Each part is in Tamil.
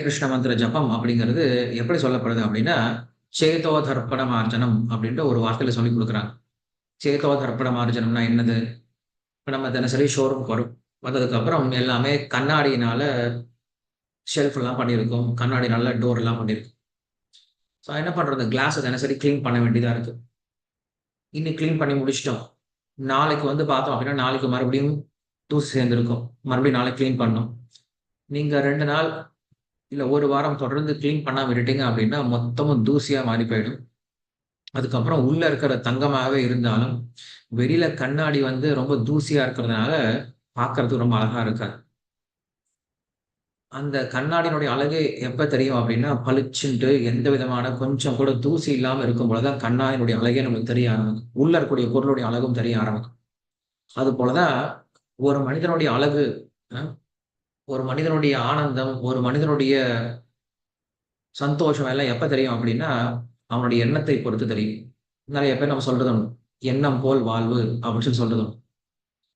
கிருஷ்ண மந்திர ஜபம் அப்படிங்கிறது எப்படி சொல்லப்படுது அப்படின்னா சேதோ தர்ப்பண மார்ஜனம் அப்படின்ற ஒரு வார்த்தையில சொல்லி கொடுக்குறாங்க. சேதோ தர்ப்பண மார்ஜனம்னா என்னது? இப்போ நம்ம தினசரி ஷோரூம் வரும். வந்ததுக்கப்புறம் எல்லாமே கண்ணாடியினால ஷெல்ஃப் எல்லாம் பண்ணியிருக்கோம். கண்ணாடினால டோர் எல்லாம் பண்ணியிருக்கோம். ஸோ என்ன பண்ணுறது கிளாஸை தினசரி க்ளீன் பண்ண வேண்டியதாக இருக்கு. இன்னைக்கு க்ளீன் பண்ணி முடிச்சிட்டோம். நாளைக்கு வந்து பார்த்தோம் அப்படின்னா நாளைக்கு மறுபடியும் தூசி சேர்ந்துருக்கும். மறுபடியும் நாளைக்கு க்ளீன் பண்ணோம். நீங்கள் ரெண்டு நாள் இல்லை ஒரு வாரம் தொடர்ந்து க்ளீன் பண்ணாம விட்டுட்டீங்க அப்படின்னா மொத்தமும் தூசியாக மாறி போயிடும். அதுக்கப்புறம் உள்ளே இருக்கிற தங்கமாகவே இருந்தாலும் வெளியில் கண்ணாடி வந்து ரொம்ப தூசியாக இருக்கிறதுனால பார்க்கறதுக்கு ரொம்ப அழகாக இருக்காது. அந்த கண்ணாடியினுடைய அழகு எப்போ தெரியும் அப்படின்னா பளிச்சுன்ட்டு எந்த விதமான கொஞ்சம் கூட தூசி இல்லாமல் இருக்கும் பொழுதுதான் கண்ணாடியினுடைய அழகே நம்மளுக்கு தெரிய ஆரம்பிக்கும். உள்ள இருக்கக்கூடிய பொருளுடைய அழகும் தெரிய ஆரம்பிக்கும். அது போலதான் ஒரு மனிதனுடைய அழகு ஒரு மனிதனுடைய ஆனந்தம் ஒரு மனிதனுடைய சந்தோஷம் எல்லாம் எப்போ தெரியும் அப்படின்னா அவனுடைய எண்ணத்தை பொறுத்து தெரியும். நிறைய பேர் நம்ம சொல்றதும் எண்ணம் போல் வாழ்வு அப்படின்னு சொல்லி சொல்றதும்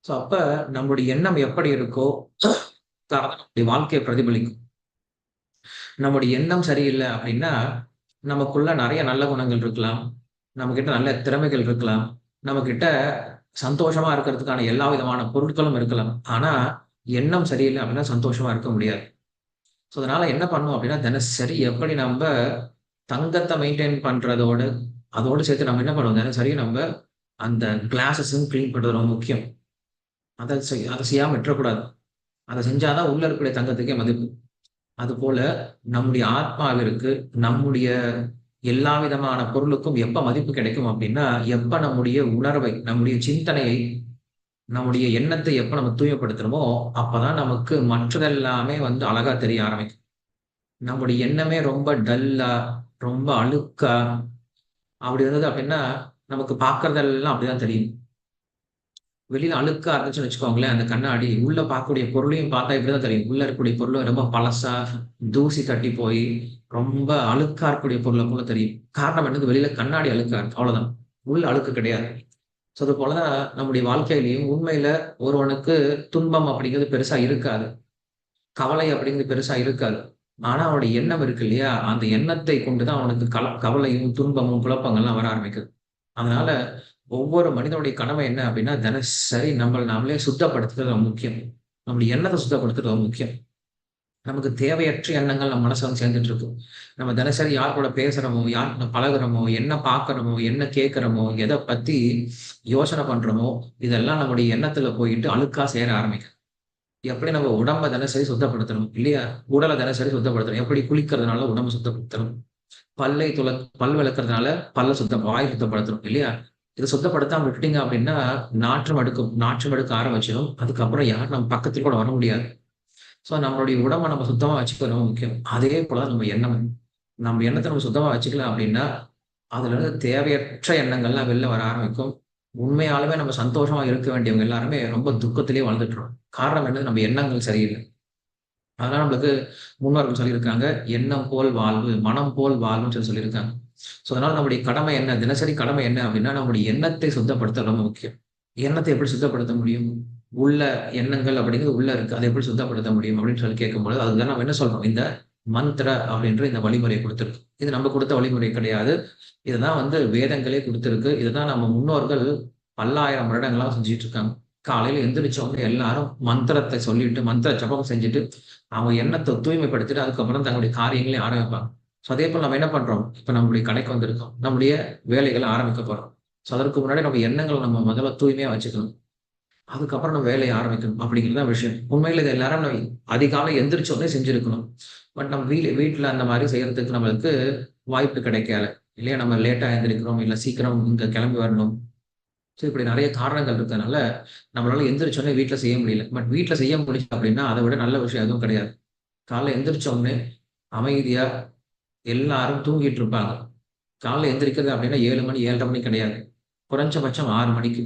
ஸோ அப்போ நம்மளுடைய எண்ணம் எப்படி இருக்கோ நம்முடைய வாழ்க்கையை பிரதிபலிக்கும். நம்முடைய எண்ணம் சரியில்லை அப்படின்னா நமக்குள்ள நிறைய நல்ல குணங்கள் இருக்கலாம். நம்ம நல்ல திறமைகள் இருக்கலாம். நம்மக்கிட்ட சந்தோஷமா இருக்கிறதுக்கான எல்லா விதமான பொருட்களும் இருக்கலாம். ஆனால் எண்ணம் சரியில்லை அப்படின்னா சந்தோஷமா இருக்க முடியாது. ஸோ அதனால என்ன பண்ணும் அப்படின்னா தினசரி எப்படி நம்ம தங்கத்தை மெயின்டைன் பண்றதோடு அதோடு சேர்த்து நம்ம என்ன பண்ணுவோம்? தினசரி நம்ம அந்த கிளாஸஸும் கிளீன் பண்ணுறது ரொம்ப முக்கியம். அதை செய் அதை செய்யாமல் விட்டுறக்கூடாது. அதை செஞ்சாதான் உள்ள இருக்கக்கூடிய தங்கத்துக்கே மதிப்பு. அதுபோல நம்முடைய ஆத்மாவிற்கு நம்முடைய எல்லா விதமான பொருளுக்கும் எப்ப மதிப்பு கிடைக்கும் அப்படின்னா எப்ப நம்முடைய உணர்வை நம்முடைய சிந்தனையை நம்முடைய எண்ணத்தை எப்ப நம்ம தூய்மைப்படுத்துறோமோ அப்பதான் நமக்கு மற்றதெல்லாமே வந்து அழகா தெரிய ஆரம்பிக்கும். நம்முடைய எண்ணமே ரொம்ப டல்லா ரொம்ப அழுக்கா அப்படி இருந்தது அப்படின்னா நமக்கு பார்க்கறதெல்லாம் அப்படிதான் தெரியும். வெளியில அழுக்கா இருந்துச்சுன்னு வச்சுக்கோங்களேன் அந்த கண்ணாடி உள்ள பார்க்கக்கூடிய பொருளையும் பார்த்தா இப்படிதான் தெரியும். உள்ள இருக்கக்கூடிய பொருளும் ரொம்ப பழசா தூசி தட்டி போய் ரொம்ப அழுக்கா இருக்கக்கூடிய பொருளை போல தெரியும். காரணம் என்னது? வெளியில கண்ணாடி அழுக்கா இருக்கு. அவ்வளவுதான். உள்ள அழுக்கு கிடையாது. ஸோ அது போலதான் நம்முடைய வாழ்க்கையிலையும் உண்மையில ஒருவனுக்கு துன்பம் அப்படிங்கிறது பெருசா இருக்காது. கவலை அப்படிங்கிறது பெருசா இருக்காது. ஆனா அவனுடைய எண்ணம் இருக்கு இல்லையா? அந்த எண்ணத்தை கொண்டுதான் அவனுக்கு கல கவலையும் துன்பமும் குழப்பங்கள்லாம் வர ஆரம்பிக்குது. அதனால ஒவ்வொரு மனிதனுடைய கடமை என்ன அப்படின்னா தினசரி நம்ம நாமளே சுத்தப்படுத்துறது ரொம்ப முக்கியம். நம்முடைய எண்ணத்தை சுத்தப்படுத்துறது ரொம்ப முக்கியம். நமக்கு தேவையற்ற எண்ணங்கள் நம்ம மனசு வந்து சேர்ந்துட்டு இருக்கும். நம்ம தினசரி யார் கூட பேசுறோமோ யார் கூட பழகுறோமோ என்ன பார்க்கறோமோ என்ன கேட்கிறோமோ எதை பத்தி யோசனை பண்றோமோ இதெல்லாம் நம்முடைய எண்ணத்துல போயிட்டு அழுக்கா சேர ஆரம்பிக்கும். எப்படி நம்ம உடம்ப தினசரி சுத்தப்படுத்தணும்? இல்லையா? உடலை தினசரி சுத்தப்படுத்தணும். எப்படி குளிக்கிறதுனால உடம்பு சுத்தப்படுத்தணும்? பல்லை துள பல் விளக்குறதுனால பல்ல சுத்தம் வாய் சுத்தப்படுத்தணும். இல்லையா? இதை சுத்தப்படுத்தாம விட்டுட்டீங்க அப்படின்னா நாற்றம் எடுக்கும் நாற்றம் எடுக்க ஆரம்பிச்சிடும். அதுக்கப்புறம் யாரும் நம்ம பக்கத்தில் கூட வர முடியாது. ஸோ நம்மளுடைய உடம்பை நம்ம சுத்தமாக வச்சுக்கிறது ரொம்ப முக்கியம். அதே போல நம்ம எண்ணம். நம்ம எண்ணத்தை நம்ம சுத்தமாக வச்சுக்கலாம் அப்படின்னா அதுல இருந்து தேவையற்ற எண்ணங்கள்லாம் வெளில வர ஆரம்பிக்கும். உண்மையாலுமே நம்ம சந்தோஷமா இருக்க வேண்டியவங்க எல்லாருமே ரொம்ப துக்கத்திலேயே வாழ்ந்துட்டுறோம் காரணம் என்னது? நம்ம எண்ணங்கள் சரியில்லை. அதனால நம்மளுக்கு முன்னோர்கள் சொல்லியிருக்காங்க எண்ணம் போல் வாழ்வு மனம் போல் வாழ்வுன்னு சொல்லி சொல்லியிருக்காங்க. ஸோ அதனால நம்முடைய கடமை என்ன? தினசரி கடமை என்ன அப்படின்னா நம்முடைய எண்ணத்தை சுத்தப்படுத்த ரொம்ப முக்கியம். எண்ணத்தை எப்படி சுத்தப்படுத்த முடியும்? உள்ள எண்ணங்கள் அப்படிங்கிறது உள்ள இருக்கு. அதை எப்படி சுத்தப்படுத்த முடியும் அப்படின்னு சொல்லி கேட்கும்போது அதுதான் நம்ம என்ன சொல்றோம்? இந்த மந்திர அப்படின்ற இந்த வழிமுறையை கொடுத்துருக்கு. இது நம்ம கொடுத்த வழிமுறை கிடையாது. இதுதான் வந்து வேதங்களே கொடுத்துருக்கு. இதுதான் நம்ம முன்னோர்கள் பல்லாயிரம் வருடங்களாக செஞ்சுட்டு இருக்காங்க காலையில எந்திரிச்சவங்க எல்லாரும் மந்திரத்தை சொல்லிட்டு மந்திர ஜபம் செஞ்சுட்டு அவங்க எண்ணத்தை தூய்மைப்படுத்திட்டு அதுக்கப்புறம் தங்களுடைய காரியங்களையும் ஆரம்பிப்பாங்க. ஸோ அதே போல் நம்ம என்ன பண்றோம்? இப்போ நம்மளுடைய கடைக்கு வந்திருக்கோம். நம்முடைய வேலைகளை ஆரம்பிக்க போறோம். ஸோ அதற்கு முன்னாடி நம்ம எண்ணங்களை நம்ம முதல்ல தூய்மையா வச்சுக்கணும். அதுக்கப்புறம் நம்ம வேலையை ஆரம்பிக்கணும் அப்படிங்கிறது தான் விஷயம். உண்மையில் இது எல்லாரும் நம்ம அதிகாலை எந்திரிச்சோடனே செஞ்சிருக்கணும். பட் நம்ம வீ வீட்டில் அந்த மாதிரி செய்யறதுக்கு நம்மளுக்கு வாய்ப்பு கிடைக்கல. இல்லையா? நம்ம லேட்டாக எழுந்திரிக்கிறோம் இல்லை சீக்கிரம் இங்கே கிளம்பி வரணும். ஸோ இப்படி நிறைய காரணங்கள் இருக்கிறதுனால நம்மளால எந்திரிச்சோடனே வீட்டில் செய்ய முடியல. பட் வீட்டில் செய்ய முடிச்சு அப்படின்னா அதை விட நல்ல விஷயம் எதுவும் கிடையாது. காலைல எந்திரிச்சோடனே அமைதியாக எல்லாரும் தூங்கிட்டு இருப்பாங்க. காலைல எந்திரிக்கிறது அப்படின்னா ஏழு மணி ஏழரை மணி கிடையாது. குறைஞ்சபட்சம் ஆறு மணிக்கு.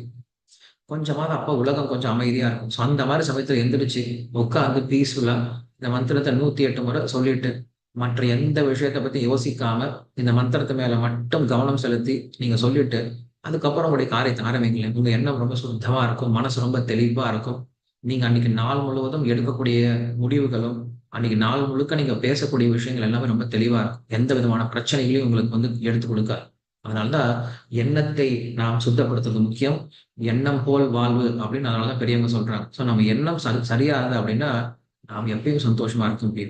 கொஞ்சமாக அப்போ உலகம் கொஞ்சம் அமைதியாக இருக்கும் ஸோ அந்த மாதிரி சமயத்தில் எந்திரிச்சு உட்காந்து பீஸ்ஃபுல்லாக இந்த மந்திரத்தை நூற்றி எட்டு முறை சொல்லிட்டு மற்ற எந்த விஷயத்தை பற்றி யோசிக்காம இந்த மந்திரத்து மேலே மட்டும் கவனம் செலுத்தி நீங்கள் சொல்லிட்டு அதுக்கப்புறம் உங்களுடைய காரியத்தை ஆரம்பிக்கல உங்கள் எண்ணம் ரொம்ப சுத்தமாக இருக்கும் மனசு ரொம்ப தெளிவாக இருக்கும் நீங்கள் அன்னைக்கு நாள் முழுவதும் எடுக்கக்கூடிய முடிவுகளும் அன்னைக்கு நாள் முழுக்க நீங்கள் பேசக்கூடிய விஷயங்கள் எல்லாமே ரொம்ப தெளிவாக இருக்கும். எந்த விதமான பிரச்சனைகளையும் உங்களுக்கு வந்து எடுத்துக் கொடுக்காது. அதனாலதான் எண்ணத்தை நாம் சுத்தப்படுத்துறது முக்கியம். "எண்ணம் போல் வாழ்வு" அப்படின்னு அதனாலதான் பெரியவங்க சொல்றாங்க. ஸோ நம்ம எண்ணம் சரி சரியா இருந்தது அப்படின்னா, நாம் எப்பயும் சந்தோஷமா இருக்க முடியும்.